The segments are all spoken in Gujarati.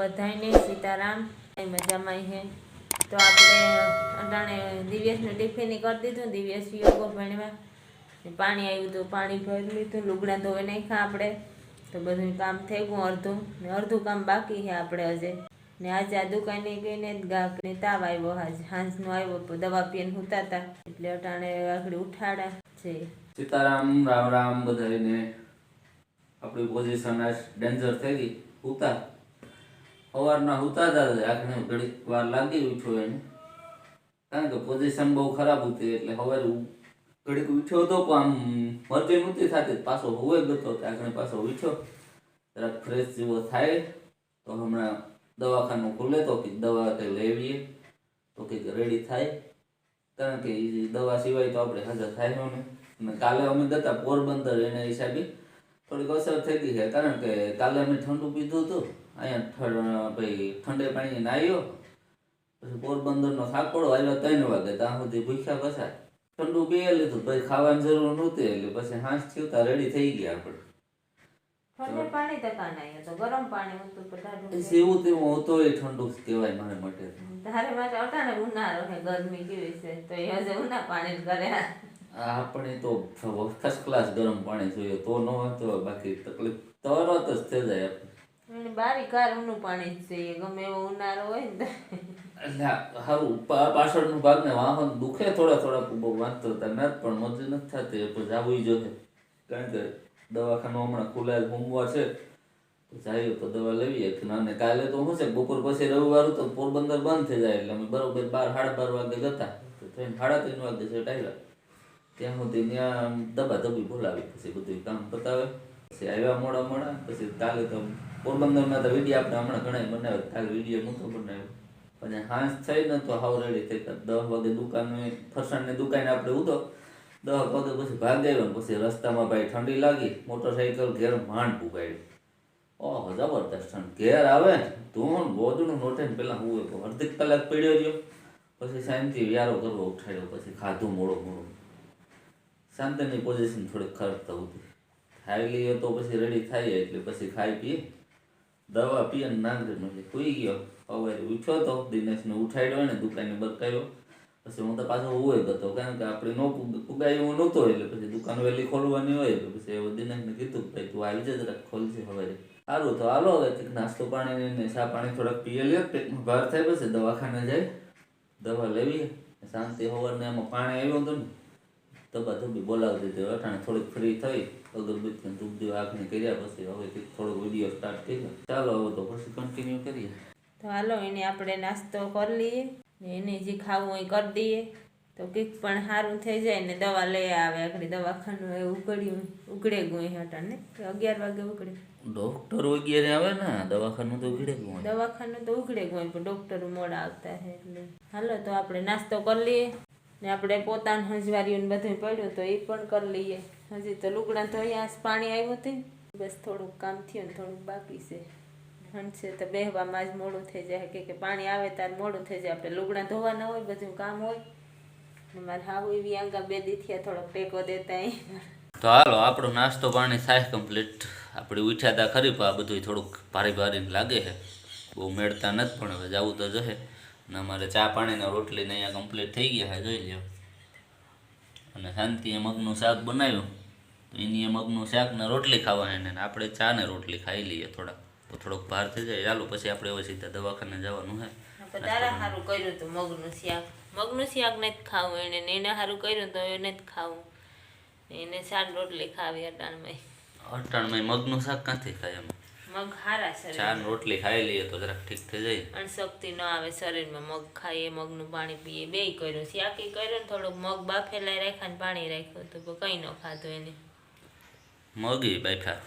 બધાયને સીતારામ. મજામાં છે તો આપણે અટાણે દિવ્યેશનું ટિફિન કરી દીધું દિવ્યસ યોગો ભણવા પાણી આવ્યું તો પાણી ભરી લીધું, લુગડા ધોઈ નાખ્યા આપણે. તો બધું કામ થઈ ગયું અડધું. ને અડધું કામ બાકી છે આપણે હજે ને આજે આ દુકાને ગઈને જ તાવ આવ્યો આજ હાંસનો આવ્યો દવા પીને હુતા એટલે અટાણે આખડી ઉઠાડા છે. સીતારામ, રામ રામ બધાને આપણી પોઝિશન ડેન્જર થઈ ગઈ. ઉતા સવારના ઉતા હતા આખને ઘડીક વાર લાગી ઉઠ્યો એને. કારણ કે પોઝિશન બહુ ખરાબ હતી એટલે સવારે ઘડીક ઉઠ્યો હતો પણ આમ મરજી નહોતી થતી પાછો હોવે ગતો આખને પાછો ઉઠ્યો. જરાક ફ્રેશ જેવો થાય. તો હમણાં દવાખાનું ખુલે તો કે દવા કંઈ લેવીએ તો કંઈક રેડી થાય. કારણ કે એ દવા સિવાય તો આપણે હાજર થાય ને. અને કાલે અમે ગતા પોરબંદર એના હિસાબે. થોડીક અસર થઈ ગઈ છે. કારણ કે કાલે અમે ઠંડુ પીધું હતું. અહીંયા ભાઈ ઠંડે પાણી નાહ્યો. પછી પોરબંદરનો થાકોડો આવ્યો ત્રણ વાગે. ત્યાં સુધી ભૂખ્યા પછા ઠંડુ પીએ લીધું. પછી ખાવાની જરૂર નહોતી એટલે પછી હાંસ થયું ત્યાં રેડી થઈ ગયા આપણે. ઠંડે પાણી તકા નહીં તો ગરમ પાણી હતું તેવું હતો એ ઠંડુ કહેવાય મારે માટે. તારે માટે અટાણે ઉનાળો છે ગરમી કેવી છે તો એ હજે ઉના પાણી કરે. આપણે તો ફર્સ્ટ ક્લાસ ગરમ પાણી જોઈએ તો ન. બાકી તકલીફ તરત જ થઈ જાય. આપણે બારી કાર ઊનું પાણી જ છે ગમે એવો ઉનાળો હોય ને એટલે હારું પાછળનું ભાગ ને વાહન દુખે થોડા થોડા બહુ વાંચતો હતા ના પણ મજૂરી નથી થતી, એ જાવું જોઈએ કારણ કે દવાખાનું હમણાં ખુલાયેલ સોમવાર છે જઈએ તો દવા લેવીએ કે ના, ને કાલે તો શું છે, બપોર પછી રવિવાર તો પોરબંદર બંધ થઈ જાય, એટલે અમે બરોબર બાર, સાડા બાર વાગે જતા. થઈને સાડા ત્રણ વાગે છે આવ્યા ત્યાં સુધી ત્યાં દબા દબી બોલાવી, પછી બધું કામ પતાવે. પછી આવ્યા મોડા મોડા, પછી કાલે તો પોરબંદરમાં તો વીડિયો આપણે હમણાં ઘણા બનાવ્યો. કાલ વીડિયો નહોતો બનાવ્યો. અને હાંસ થઈ ને તો હાવ રેડી થઈ તો દસ વાગે દુકાને ફરસાણની દુકાને આપણે ઉતો દસ વાગે પછી ભાગ આવ્યો ને પછી રસ્તામાં ભાઈ ઠંડી લાગી. મોટરસાઇકલ ઘેર માંડ પુગાડ્યું ઓહ, જબરદસ્ત ઠંડ. ઘેર આવે ને ધૂણ ગોદડું નોટે ને પેલા હું અડધી કલાક પડ્યો રહ્યો પછી શાંતિ વ્યારો કરવો ઉઠાડ્યો. પછી ખાધું મોડો મોડો. શાંતિની પોઝિશન થોડીક ખરાબ થતી. ખાઈ લઈએ તો પછી રેડી થાય એટલે પછી ખાઈ પીએ. દવા પીએ ને નાંગરી મજે સુઈ ગયો. સવારે ઉઠ્યો તો દિનેશને ઉઠાડ્યો ને દુકાને બરકાયો. પછી હું તો પાછો હોય ગતો કારણ કે આપણે નો પુગ- પુગાય નહોતો એટલે પછી દુકાન વહેલી ખોલવાની હોય એટલે પછી એવું દિનેશને કીધું ભાઈ તું આવી જજ જરાક ખોલશે સવારે સારું તો હાલો, હવે નાસ્તો પાણી ને ચા પાણી થોડાક પીએ લે પેટમાં ભાર થાય પછી દવાખાને જાય. દવા લેવી શાંતિ સવારને એમાં પાણી આવ્યું હતું ને તબા તબી બોલાવી દીધું. અટાણે થોડીક ફ્રી થઈ. અગરબત્તી ધૂપ દેવા આગની કર્યા પછી હવે થોડો વીડિયો સ્ટાર્ટ કર્યો. ચાલો હવે તો પછી કન્ટિન્યુ કરીએ. તો હાલો એને આપણે નાસ્તો કરી લઈએ ને એને જે ખાવું એ કરી દઈએ. તો કંઈક પણ સારું થઈ જાય ને દવા લઈ આવે. આખરી દવાખાનું એ ઉકળ્યું ઉકળે ગયું હટાને. અગિયાર વાગે ઉકળે ડોક્ટર વગેરે આવે ને દવાખાનું તો ઘીડે ગયું દવાખાનું તો ઉકળે ગયું પણ ડૉક્ટર મોડા આવતા છે એટલે. હાલો તો આપણે નાસ્તો કરી લઈએ ને આપણે પોતાનું હંજવારીઓને બધું પડ્યું તો એ પણ કરી લઈએ. હજી તો લુગડા ધોયા પાણી આવ્યું હતું. બસ થોડુંક કામ થયું ને થોડુંક બાકી છે. હંસે તો બેહવામાં જ મોડું થઈ જાય. કે કે પાણી આવે ત્યારે મોડું થઈ જાય. આપણે લુગડા ધોવાના હોય, બધું કામ હોય. મારે હાવ એવી આંગા બે દીથિયા થોડોક ટેકો દેતા તો હાલો, આપણો નાસ્તો પાણી થાય કમ્પ્લીટ આપણે ઉઠ્યા હતા ખરી, પણ આ બધું થોડુંક ભારે ભારે લાગે છે. બહુ મેળતા નથી, પણ હવે જવું તો જશે. અને અમારે ચા પાણીના રોટલીને અહીંયા કમ્પ્લીટ થઈ ગયા છે, જોઈ લ્યો. અને શાંતિએ મગનું શાક બનાવ્યું. એની મગનું શાક ને રોટલી ખાવા ને આપણે ચા ને રોટલી ખાઈ લઈએ થોડાક. તો થોડોક ભાર થઈ જાય. ચાલો પછી આપણે હવે સીધા દવાખાને જવાનું છે આપણે તારા સારું કર્યું હતું મગનું શાક. મગનું શાક નથી ખાવું એને એને સારું કર્યું તો એને જ ખાવું. એને શાક રોટલી ખાવી અટાણમાં. અટાણમાં મગનું શાક ક્યાંથી ખાય એમ? મગ હારા શરીર ને રોટલી ખાઈ લઈએ તો જરાક ઠીક થઈ જાય. અણશક્તિ ન આવે શરીરમાં. મગ ખાઈએ મગનું પાણી પીએ. બેય કર્યું. શાકી કર્યું ને થોડુંક મગ બાફેલા રાખ્યા ને પાણી રાખ્યું તો કંઈ ન ખાધું એને. મગી બેઠા.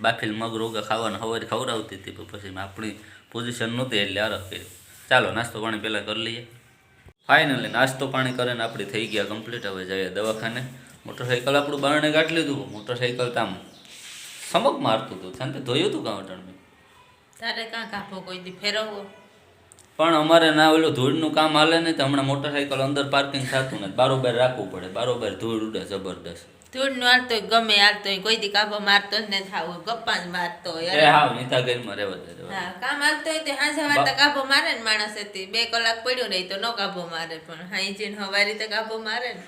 બાફેલ મગ રોગા ખાવાના સવારે ખવડાવતી હતી પણ પછી આપણી પોઝિશન નહોતી એટલે આરખ કર્યું. ચાલો નાસ્તો પાણી પહેલાં કરી લઈએ. ફાઇનલી નાસ્તો પાણી કરીને આપણે થઈ ગયા કમ્પ્લીટ હવે જઈએ દવાખાને. મોટરસાઇકલ આપણું બારણે ગાંઠ લીધું. મોટરસાઇકલ તામ સમક મારતું હતું. શાંતિ ધોયું હતું કાં અટણમાં તારે કાં કાપો કોઈ દી ફેરવવો? પણ અમારે ના ઓલું ધૂળનું કામ હાલે નહીં તો હમણાં મોટરસાઇકલ અંદર પાર્કિંગ થતું નથી. બારોબાર રાખવું પડે. બારોબાર ધૂળ ઉડે જબરદસ્ત. હાલતો હોય ગમે હાલતો કોઈ દી કાબો મારતો જ નથી આવું ગપ્પા જ મારતો હોય હા નીતા ગઈમાં રહેવા દે હા કામ હાલતો હોય તો હાંજે વારતા કાબો મારે ને માણસ હતી બે કલાક પડ્યો રહી તો નો કાબો મારે પણ હાઈ હવારી તો કાબો મારે ને.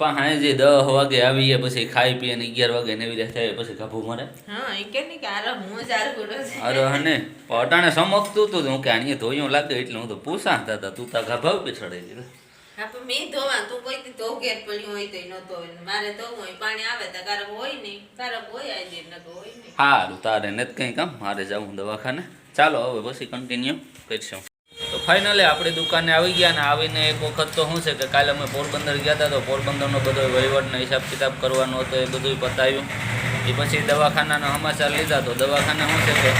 પણ હા જે દસ વાગે આવીએ પછી ખાઈ પીએ ને અગિયાર વાગે ને એવી થાય પછી ગાભું મરે. હા એ કે નહીં કે આરે હું છે અરે હને અટાણે સમકતું તું હું કે આણીએ ધોયું લાગે એટલે હું તો પૂછાતા હતા તું તા ગાભા ઉપર ચડાઈ દીધું હા મેં ધોવા તું કોઈ થી ઘેર પડ્યું હોય તો નતો મારે તો હોય, પાણી આવે તો કારક હોય નહીં. કારક હોય આજે નતો હોય નહીં. સારું તારે નથી કંઈ કામ? મારે જવું દવાખાને. ચાલો, હવે પછી કન્ટિન્યુ કરીશું. તો ફાઇનલી આપણી દુકાને આવી ગયા ને આવીને એક વખત તો શું છે કે કાલે અમે પોરબંદર ગયા હતા તો પોરબંદરનો બધો વહીવટનો હિસાબ કિતાબ કરવાનો હતો, એ બધું પતાવ્યું એ પછી દવાખાનાના સમાચાર લીધા તો દવાખાના શું છે કે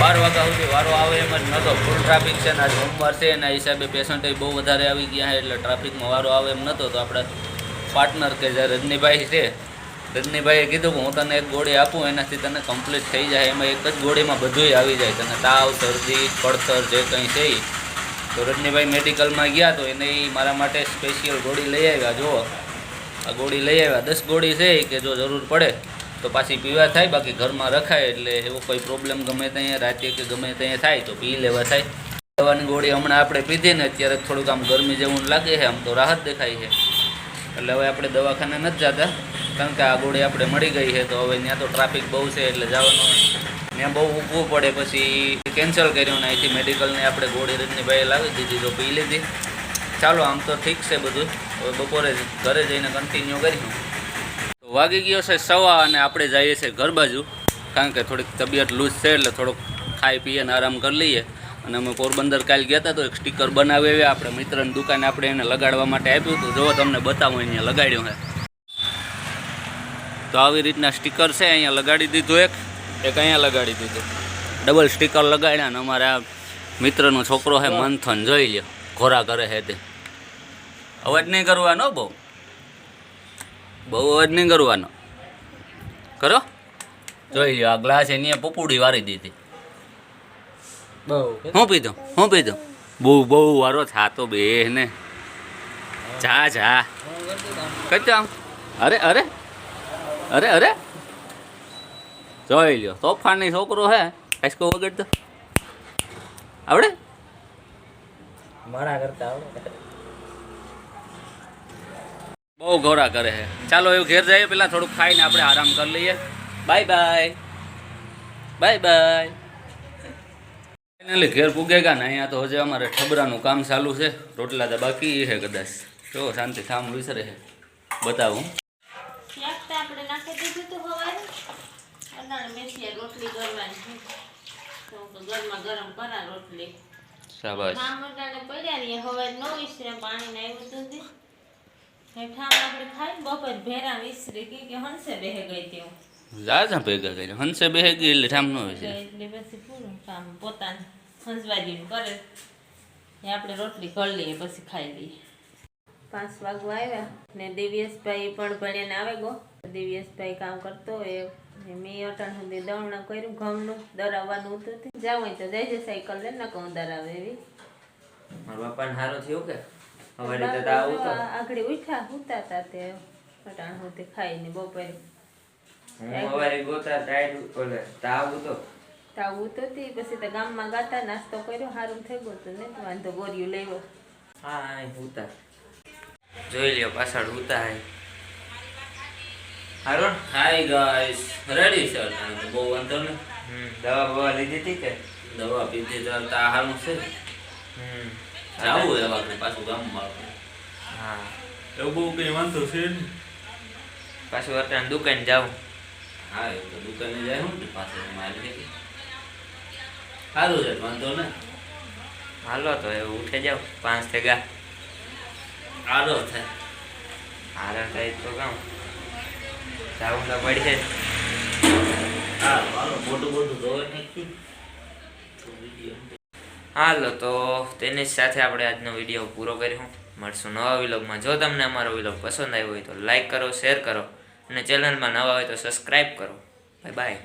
બાર વાગ્યા સુધી વારો આવે એમ જ નહોતો ફૂલ ટ્રાફિક છે ને સોમવાર છે એના હિસાબે પેશન્ટ બહુ વધારે આવી ગયા એટલે ટ્રાફિકમાં વારો આવે એમ નહોતો તો આપણા પાર્ટનર કે જે રજનીભાઈ છે, રજનીભાઈએ કીધું કે હું તને એક ગોળી આપું, એનાથી તને કમ્પ્લીટ થઈ જાય. એમાં એક જ ગોળીમાં બધું આવી જાય. તને તાવ, શરદી પડતર જે કંઈ છે. તો રજનીભાઈ મેડિકલમાં ગયા તો એને મારા માટે સ્પેશિયલ ગોળી લઈ આવ્યા. જુઓ, આ ગોળી લઈ આવ્યા. દસ ગોળી છે કે જો જરૂર પડે તો પાછી પીવા થાય, બાકી ઘરમાં રખાય એટલે એવો કોઈ પ્રોબ્લેમ ગમે ત્યાં, રાતે કે ગમે ત્યાં થાય તો પી લેવા થાય. દવાની ગોળી હમણાં આપણે પીધી ને અત્યારે થોડુંક આમ ગરમી જેવું લાગે છે, આમ તો રાહત દેખાય છે. એટલે હવે આપણે દવાખાને નથી જતા, કારણ કે આ ગોળી આપણે મળી ગઈ છે, તો હવે ત્યાં તો ટ્રાફિક બહુ છે એટલે જવાનું ત્યાં બહુ ઊભવું પડે, પછી કેન્સલ કર્યું ને અહીંથી મેડિકલને આપણે ગોળી રજનીભાઈએ લાવી દીધી, તો પી લીધી. ચાલો, આમ તો ઠીક છે બધું. હવે બપોરે ઘરે જઈને કન્ટિન્યુ કરીશું. વાગી ગયો છે સવા અને આપણે જઈએ છીએ ઘર બાજુ. કારણ કે થોડીક તબિયત લૂઝ છે એટલે થોડોક ખાઈ પીએ અને આરામ કરી લઈએ. અને અમે પોરબંદર કાલ ગયા હતા તો એક સ્ટીકર બનાવી આવ્યા. આપણે મિત્રની દુકાને આપણે એને લગાડવા માટે આપ્યું હતું. જો તમને બતાવું, અહીંયા લગાડ્યું છે. તો આવી રીતના સ્ટીકર છે, અહીંયા લગાડી દીધું એક. એક અહીંયા લગાડી દીધું. ડબલ સ્ટીકર લગાડ્યા ને અમારા મિત્રનો છોકરો છે મંથન, જોઈ લ્યો. ઘોરા કરે છે તે. અવાજ નહીં કરવાનો બહુ. બહુ અવાજ નહીં કરવાનો. કરો. જોઈ લ્યો આ ગ્લાસ એની પપુડી વારી દીધી. હું પીધું? હું પીધું? બહુ બહુ વારો થાતો બે ને જા જા. કચ્છા આમ અરે અરે. અરે અરે. જોઈ લ્યો તોફાની છોકરો હે. કાંઈકો વગડતો આવડે? મારા કરતા આવડે. બહુ ગોરા કરે છે. ચાલો એવું ઘેર જઈએ પેલા થોડુંક ખાઈને આપણે આરામ કરી લઈએ. Bye bye. Bye bye. Finally ઘેર પૂગેગા ને અહીંયા તો હજી અમારે ઠબરાનું કામ ચાલુ છે. રોટલા તો બાકી છે કદાચ. જો શાંતિ થામ વિસરે છે. બતાવું. શાક તો આપણે નાખી દીધું તું હવારે અટાણે મેથીએ રોટલી કરવાની છે. તો ગરમા ગરમ કરા રોટલી. શાબાશ. ઠામ અટાણે પડ્યા રહીએ હવે નો વિસરે પાણી ને આવ્યું હતું તે એ ઠામ આપણે ખાઈ બપોર ભેરા વિસરી કે કે હંસે બેહે ગઈ તેવું જા જા ભેગા કરી. હંસે બેહે ગઈ એટલે ઠામ ન હોય છે. એટલે પછી પૂરું કામ પોતાનું હંસવાજીનું કરે. એ આપણે રોટલી કરી લઈએ પછી ખાઈ લઈએ. પાંચ વાગવા આવ્યા ને દિવ્યેશભાઈ પણ ભણીને આવે ગો. દિવ્યેશભાઈ કામ કરતો હોય મેં અટાણ સુધી દવણા કર્યું ઘઉંનું દરાવવાનું હતું જાવ હોય તો જઈ સાયકલ લે ને કહું દરાવે એવી. મારા બાપાને સારું થયું કે? અમારી તો તાવ તો આગળ ઉઠ્યા ઉતા તા તે અટાણ સુધી ખાઈને બપોરે. હું અમારી ગોતા ટાઈટ ઓલે તાવ તો તાવ તો તે પછી તો ગામમાં ગાતા નાસ્તો કર્યો સારું થઈ ગયું તો ને તો વાંધો ગોરિયું લેવો. હા હા ઉતા. જોઈ લ્યો પાછળ ઉતા હે હારું હાય ગાઈસ રેડી છે બહુ વાંધો નહીં. દવા બવા લીધી હતી કે? દવા પીધી તો આ હારું છે. જાવું હવે આપણે પાછું ગામમાં આપણે હા એવું બહુ કંઈ વાંધો છે પાછું અત્યારે દુકાન જાઉં હા એ તો દુકાને જાય હું ને પાછળ મારી દે સારું છે વાંધો ને હાલો તો એવું ઉઠે જાવ પાંચ થેગા આરો થાય હારા થાય તો કામ જાવું તો પડશે. હા હાલો મોટું મોટું ધોઈ નાખ્યું હાલો તો તેની સાથે આપણે આજનો વીડિયો પૂરો કર્યો. મળશું નવા વિલોગમાં. જો તમને અમારો વિલોગ પસંદ આવ્યો હોય તો લાઇક કરો, શેર કરો અને ચેનલમાં નવા હોય તો સબસ્ક્રાઈબ કરો. Bye bye.